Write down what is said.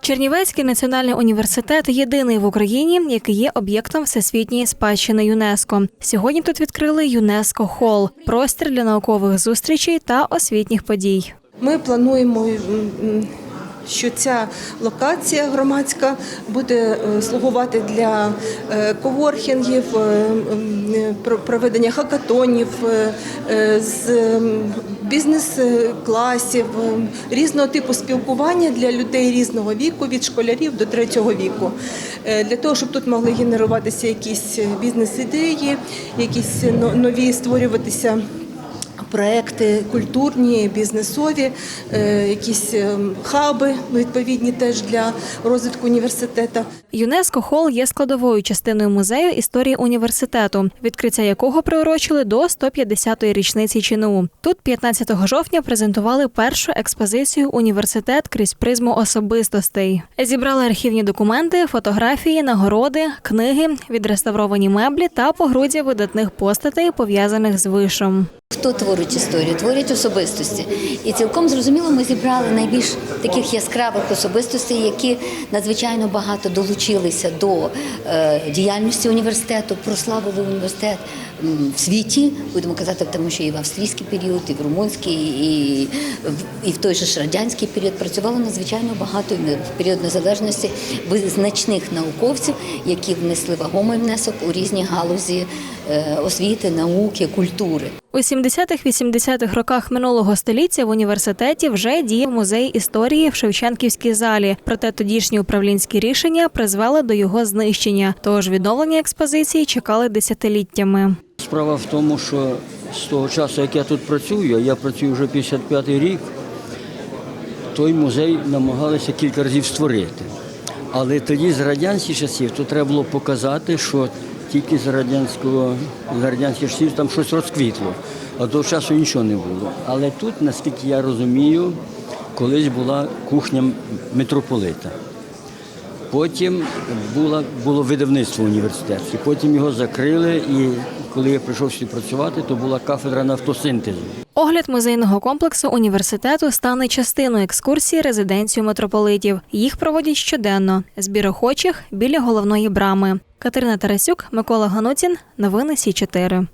Чернівецький національний університет єдиний в Україні, який є об'єктом всесвітньої спадщини ЮНЕСКо. Сьогодні тут відкрили ЮНЕСКо Хол простір для наукових зустрічей та освітніх подій. Ми плануємо, що ця локація громадська буде е, слугувати для е, коворкінгів, е, проведення хакатонів, з бізнес-класів, різного типу спілкування для людей різного віку, від школярів до третього віку. Для того, щоб тут могли генеруватися якісь бізнес-ідеї, якісь нові створюватися проекти культурні, бізнесові, е, якісь е, хаби відповідні теж для розвитку університету. ЮНЕСКо Хол є складовою частиною музею історії університету, відкриття якого приурочили до 150-ї річниці ЧНУ. Тут 15 жовтня презентували першу експозицію Університет крізь призму особистостей. Зібрали архівні документи, фотографії, нагороди, книги, відреставровані меблі та погруддя видатних постатей, пов'язаних з вишом. Хто творить історію? Творять особистості. І цілком зрозуміло, ми зібрали найбільш таких яскравих особистостей, які надзвичайно багато долучилися до е, діяльності університету, прославили університет в світі, будемо казати, тому що і в австрійський період, і в румунський, і і в той же ж радянський період працювало надзвичайно багато в період незалежності визначних науковців, які внесли вагомий внесок у різні галузі освіти, науки, культури. У 70-х-80-х роках минулого століття в університеті вже діяв музей історії в Шевченківській залі. Проте тодішні управлінські рішення призвели до його знищення. Тож відновлення експозиції чекали десятиліттями. Справа в тому, що з того часу, як я тут працюю, а я працюю вже 55-й рік, той музей намагалися кілька разів створити. Але тоді з радянських часів то треба було показати, що тільки з радянського з радянських часів там щось розквітло, а того часу нічого не було. Але тут, наскільки я розумію, колись була кухня митрополита. Потім було, було видавництво університетське, потім його закрили, і коли я прийшов сюди працювати, то була кафедра нафтосинтезу. Огляд музейного комплексу університету стане частиною екскурсії резиденцію митрополитів. Їх проводять щоденно. Збір охочих біля головної брами. Катерина Тарасюк, Микола Ганутін. Новини Сі 4